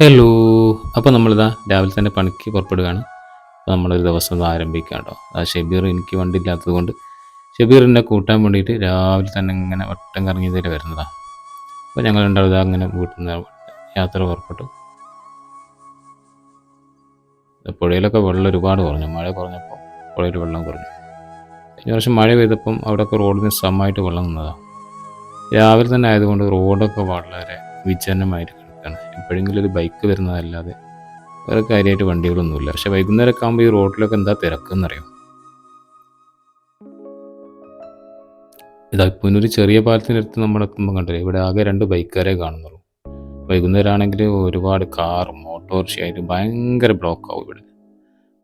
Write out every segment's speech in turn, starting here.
Hello അപ്പോൾ നമ്മളിതാ രാവിലെ തന്നെ പണിക്ക് പുറപ്പെടുകയാണ്. അപ്പോൾ നമ്മളൊരു ദിവസം ആരംഭിക്കാം കേട്ടോ. ആ ഷെബീർ എനിക്ക് വണ്ടി ഇല്ലാത്തത് കൊണ്ട് ഷെബീറിനെ കൂട്ടാൻ വേണ്ടിയിട്ട് രാവിലെ തന്നെ ഇങ്ങനെ വട്ടം കറങ്ങി ഇതിൽ വരുന്നതാണ് അപ്പോൾ ഞങ്ങൾ രണ്ടാമത് അങ്ങനെ വീട്ടിൽ നിന്ന് യാത്ര പുറപ്പെട്ടു. പുഴയിലൊക്കെ വെള്ളം ഒരുപാട് കുറഞ്ഞു. മഴ കുറഞ്ഞപ്പോൾ പുഴയിൽ വെള്ളം കുറഞ്ഞു. കഴിഞ്ഞ വർഷം മഴ പെയ്തപ്പം അവിടെയൊക്കെ റോഡിന് സമമായിട്ട് വെള്ളം നിന്നതാണ് രാവിലെ തന്നെ ആയതുകൊണ്ട് റോഡൊക്കെ വളരെ വിജനമായിട്ട് കിടക്കുകയാണ് എപ്പോഴെങ്കിലും ഒരു ബൈക്ക് വരുന്നതല്ലാതെ വേറെ കാര്യമായിട്ട് വണ്ടികളൊന്നുമില്ല. പക്ഷെ വൈകുന്നേരമൊക്കെ ആകുമ്പോൾ ഈ റോഡിലൊക്കെ എന്താ തിരക്കെന്നറിയാം? ഇതാ ഇപ്പോൾ ഒരു ചെറിയ പാലത്തിനടുത്ത് നമ്മൾ എത്തുമ്പോൾ കണ്ടില്ലേ? ഇവിടെ ആകെ രണ്ട് ബൈക്കുകാരെ കാണുന്നുള്ളൂ. വൈകുന്നേരം ആണെങ്കിൽ ഒരുപാട് കാറും ഓട്ടോറിക്ഷ ആയിട്ട് ഭയങ്കര ബ്ലോക്ക് ആവും ഇവിടെ.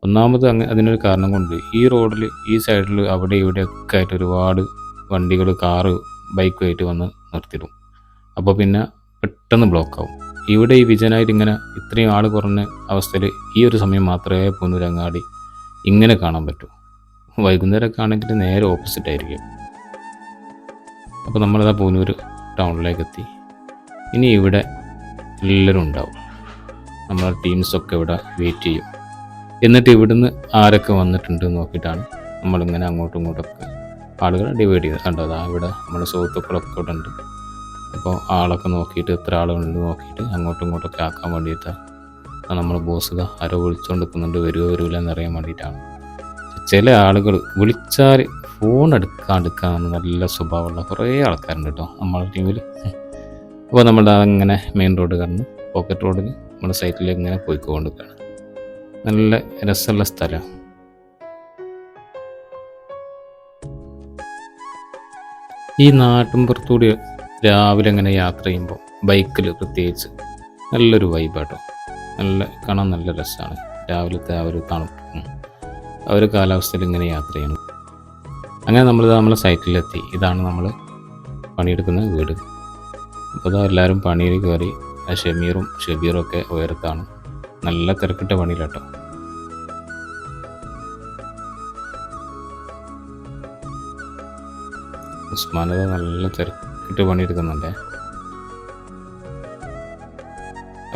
ഒന്നാമത് അങ്ങ് അതിനൊരു കാരണം കൊണ്ട് ഈ റോഡിൽ ഈ സൈഡിൽ അവിടെ ഇവിടെയൊക്കെ ആയിട്ട് ഒരുപാട് വണ്ടികൾ കാറ് ബൈക്കുമായിട്ട് വന്ന് നിർത്തിയിടും. അപ്പോൾ പിന്നെ പെട്ടെന്ന് ബ്ലോക്ക് ആവും. ഇവിടെ ഈ വിജനായിട്ട് ഇങ്ങനെ ഇത്രയും ആൾ കുറഞ്ഞ അവസ്ഥയിൽ ഈ ഒരു സമയം മാത്രമേ പൊന്നൂരങ്ങാടി ഇങ്ങനെ കാണാൻ പറ്റൂ. വൈകുന്നേരമൊക്കെ ആണെങ്കിൽ നേരെ ഓപ്പോസിറ്റ് ആയിരിക്കും. അപ്പോൾ നമ്മളിതാ പൂനൂർ ടൗണിലേക്ക് എത്തി ഇനി ഇവിടെ എല്ലാവരും ഉണ്ടാവും. നമ്മളെ ടീംസൊക്കെ ഇവിടെ വെയിറ്റ് ചെയ്യും. എന്നിട്ട് ഇവിടുന്ന് ആരൊക്കെ വന്നിട്ടുണ്ട് നോക്കിയിട്ടാണ് നമ്മളിങ്ങനെ അങ്ങോട്ടും ഇങ്ങോട്ടൊക്കെ ആളുകൾ ഡിവൈഡ് ചെയ്ത് കണ്ടോ അതാ ഇവിടെ നമ്മുടെ സുഹൃത്തുക്കളൊക്കെ ഇവിടെ ഉണ്ട് അപ്പോൾ ആളൊക്കെ നോക്കിയിട്ട് എത്ര ആളുകളുണ്ട് നോക്കിയിട്ട് അങ്ങോട്ടും ഇങ്ങോട്ടൊക്കെ ആക്കാൻ വേണ്ടിയിട്ടാണ് നമ്മൾ ബോസ് ആരോ വിളിച്ചുകൊണ്ട് നിൽക്കുന്നുണ്ട് വരുമോ വരില്ല എന്നറിയാൻ വേണ്ടിയിട്ടാണ്. ചില ആളുകൾ വിളിച്ചാൽ ഫോൺ എടുക്കാണ്ടിരിക്കാൻ നല്ല സ്വഭാവമുള്ള കുറേ ആൾക്കാരുണ്ട് കേട്ടോ നമ്മളെ ടീമിൽ അപ്പോൾ നമ്മൾ അങ്ങനെ മെയിൻ റോഡ് കടന്ന് പോക്കറ്റ് റോഡിൽ നമ്മുടെ സൈറ്റിൽ ഇങ്ങനെ പോയിക്കൊണ്ടിരിക്കുകയാണ് നല്ല രസമുള്ള സ്ഥലമാണ് ഈ നാട്ടിൻപുറത്തൂടി രാവിലെ അങ്ങനെ യാത്ര ചെയ്യുമ്പോൾ ബൈക്കിൽ പ്രത്യേകിച്ച് നല്ലൊരു വൈബാട്ടോ നല്ല കാണാൻ നല്ല രസമാണ് രാവിലത്തെ ആ ഒരു തണുപ്പും ആ ഒരു കാലാവസ്ഥയിൽ ഇങ്ങനെ യാത്ര ചെയ്യണം അങ്ങനെ നമ്മൾ നമ്മളെ സൈറ്റിലെത്തി. ഇതാണ് നമ്മൾ പണിയെടുക്കുന്ന വീട്. അപ്പോൾ അതാ എല്ലാവരും പണിയിൽ കയറി ആ ഷമീറും ഷബീറും ഒക്കെ ഉയരത്താണ്. നല്ല തിരക്കിട്ട പണിയിലാട്ടോ. ഉസ്മാനത നല്ല തിരക്കിട്ട് പണിയെടുക്കുന്നുണ്ട്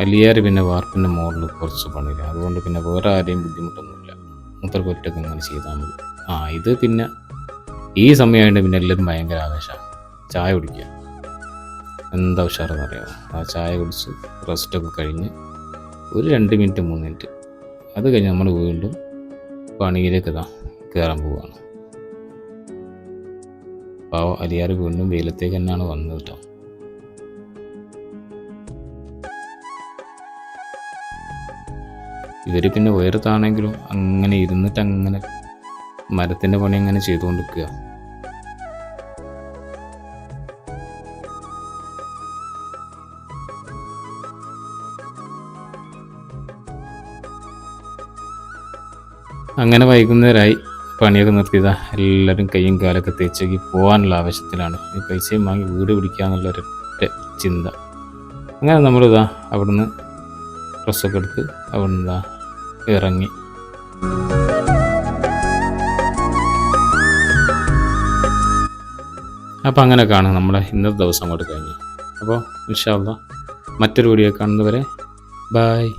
വലിയാർ പിന്നെ വാർപ്പിന്റെ മുകളിൽ കുറച്ച് പണിയില്ല. അതുകൊണ്ട് പിന്നെ വേറെ ആരെയും ബുദ്ധിമുട്ടൊന്നുമില്ല. മൂത്രക്ക് ഒറ്റയ്ക്ക് ഇങ്ങനെ ചെയ്താൽ മതി. ആ ഇത് പിന്നെ ഈ സമയമായിട്ട് പിന്നെ എല്ലാവരും ഭയങ്കര ആവേശമാണ്. ചായ കുടിക്കുക. എന്താ ഉഷാറെന്ന് അറിയാമോ ആ ചായ കുടിച്ച് റെസ്റ്റൊക്കെ കഴിഞ്ഞ് ഒരു രണ്ട് മിനിറ്റ് മൂന്ന് മിനിറ്റ് അത് കഴിഞ്ഞ് നമ്മൾ വീണ്ടും പണിയിലേക്ക് ഇതാ കയറാൻ പോവുകയാണ് പാവം അലിയാർ വീണ്ടും വെയിലത്തേക്ക് തന്നെയാണ് വന്നത് കേട്ടോ. ഇവർ പിന്നെ ഉയരത്താണെങ്കിലും അങ്ങനെ ഇരുന്നിട്ട് അങ്ങനെ മരത്തിന്റെ പണി അങ്ങനെ ചെയ്തുകൊണ്ടിരിക്കുക. അങ്ങനെ വൈകുന്നേരമായി പണിയൊക്കെ നിർത്തിയതാ. എല്ലാവരും കൈയും കാലൊക്കെ തേച്ചേക്ക് പോകാനുള്ള ആവശ്യത്തിലാണ്. ഈ പൈസയും വാങ്ങി വീട് പിടിക്കുക ഒരൊറ്റ ചിന്ത. അങ്ങനെ നമ്മളിതാ അവിടുന്ന് ഡ്രസ്സൊക്കെ എടുത്ത് അവിടുന്ന് ഇതാ ഇറങ്ങി. അപ്പോൾ അങ്ങനെ കാണാം നമ്മുടെ ഇന്നത്തെ ദിവസം അങ്ങോട്ട് കഴിഞ്ഞു. അപ്പോൾ വിശാല മറ്റൊരു വീഡിയോ കാണുന്നവരെ ബായ്